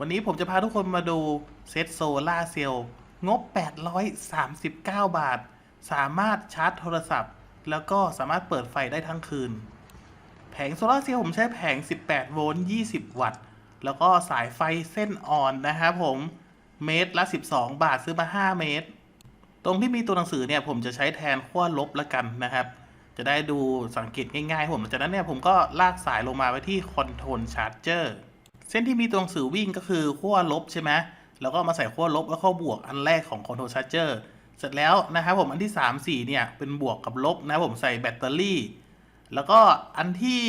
วันนี้ผมจะพาทุกคนมาดูเซตโซล่าเซลล์งบ 839 บาท สามารถชาร์จโทรศัพท์ แล้วก็สามารถเปิดไฟได้ทั้งคืน แผงโซล่าเซลล์ผมใช้แผง 18 โวลต์ 20 วัตต์ แล้วก็สายไฟเส้นอ่อนนะครับผมเมตรละ 12 บาทซื้อมา 5 เมตร ตรงที่มีตัวหนังสือเนี่ยผมจะใช้แทนขั้วลบละกันนะครับจะได้ดูสังเกตง่ายๆผมจากนั้นเนี่ยผมก็ลากสายลงมาไว้ที่คอนโทรลชาร์จเจอร์ เส้นที่มีตัวหนังสือวิ่งก็คือขั้วลบใช่ไหมแล้วก็มาใส่ขั้วลบแล้วเข้าบวกอันแรกของคอนโทรชาร์เจอร์เสร็จแล้วนะครับผมอันที่ 3 4เนี่ยเป็นบวกกับลบนะผมใส่แบตเตอรี่ แล้วก็อันที่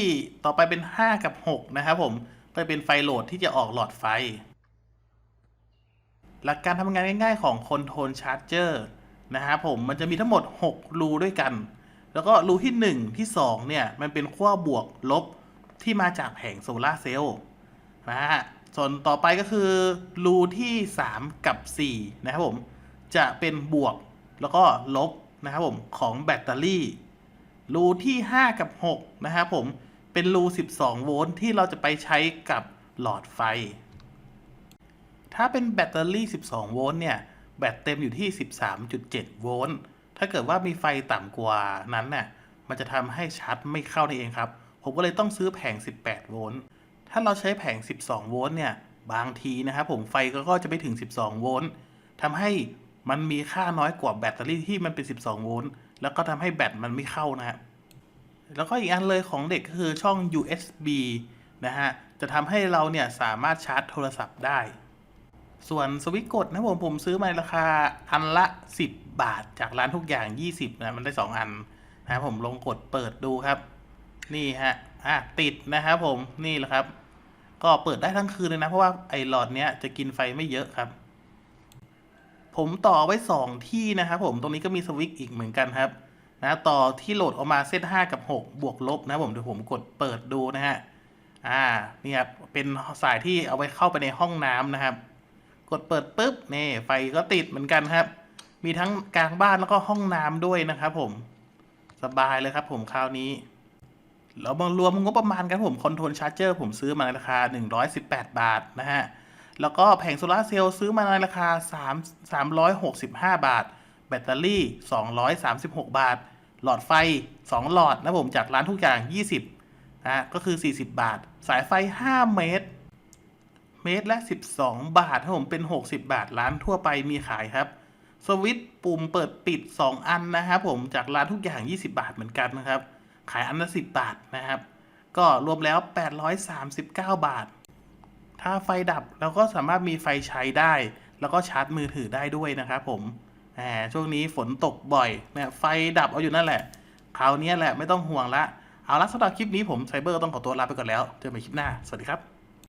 ต่อไปเป็น 5 กับ 6 นะครับผมก็จะเป็นไฟโหลดที่จะออกหลอดไฟ หลักการทำงานง่ายๆของคอนโทรลชาร์จเจอร์นะครับผมมันจะมีทั้งหมด 6 รูด้วยกัน แล้วก็รูที่ 1 ที่ 2 เนี่ย มันเป็นขั้วบวกลบที่มาจากแผงโซลาเซลล์ นะฮะ ส่วนต่อไปก็คือรูที่ 3 กับ 4 นะครับผม จะเป็นบวกแล้วก็ลบนะครับผมของแบตเตอรี่ รูที่ 5 กับ 6 นะครับผม เป็นรู 12 โวลต์ที่เราจะไปใช้กับหลอดไฟ ถ้าเป็นแบตเตอรี่ 12 โวลต์เนี่ย แบตเต็มอยู่ที่ 13.7 โวลต์ ถ้าเกิดว่ามีไฟต่ำกว่านั้นน่ะ มันจะทำให้ชาร์จไม่เข้านั่เองครับ ผมก็เลยต้องซื้อแผง 18 โวลต์ ถ้าเราใช้แผง 12 โวลต์เนี่ย บางทีนะครับผมไฟก็จะไปถึง 12 โวลต์ทำให้มันมีค่าน้อยกว่าแบตเตอรี่ที่มันเป็น 12 โวลต์ แล้วก็ทำให้แบตมันไม่เข้านะฮะ แล้วก็อีกอันเลยของเด็กก็คือช่อง USB นะฮะ จะทำให้เราเนี่ยสามารถชาร์จโทรศัพท์ได้ ส่วนสวิตช์กดนะผมผมซื้อมาในราคาอันละ 10 บาทจากร้านทุกอย่าง 20นะมันได้ 2 อันนะครับผมลองกดเปิดดูครับ นี่ฮะ อะติดนะครับผม นี่แหละครับ ก็เปิดได้ทั้งคืนเลยนะ เพราะว่าไอ้หลอดเนี้ยจะกินไฟไม่เยอะครับ ผมต่อไว้ 2 ที่นะครับผม ตรงนี้ก็มีสวิตช์อีกเหมือนกันครับ นะต่อที่โหลดออกมาเส้น5กับ 6 บวกลบนะผมเดี๋ยวผมกดเปิดดูนะฮะ อ่า นี่ครับ เป็นสายที่เอาไว้เข้าไปในห้องน้ำนะครับ กดเปิดปุ๊บ นี่ไฟก็ติดเหมือนกันครับ มีทั้งกลางบ้านแล้วก็ห้องน้ำด้วยนะครับผม สบายเลยครับผมคราวนี้ แล้วมารวมงบประมาณกันผมคอนโทรลชาร์จเจอร์ผมซื้อมาในราคา 118 บาทนะฮะ แล้วก็แผงโซลาเซลล์ซื้อมาในราคา 3 365 บาท แบตเตอรี่ 236 บาท หลอดไฟ 2 หลอดนะผมจากร้านทุกอย่าง 20นะก็คือ 40 บาท สายไฟ 5 เมตร เมตรละ 12 บาทถ้าผมเป็น 60 บาทร้านทั่วไปมีขายครับสวิตช์ปุ่มเปิดปิด 2 อันนะครับผมจากร้านทุกอย่าง 20 บาทเหมือนกันนะครับ ขายอันละ10 บาทนะครับ ก็รวมแล้ว 839 บาท ถ้าไฟดับเราก็สามารถมีไฟใช้ได้ แล้วก็ชาร์จมือถือได้ด้วยนะครับผมแหมช่วงนี้ฝนตกบ่อยเนี่ยไฟดับเอาอยู่นั่นแหละ คราวนี้แหละไม่ต้องห่วงละ เอาละสำหรับคลิปนี้ผมไซเบอร์ต้องขอตัวลาไปก่อนแล้ว เจอกันใหม่คลิปหน้า สวัสดีครับ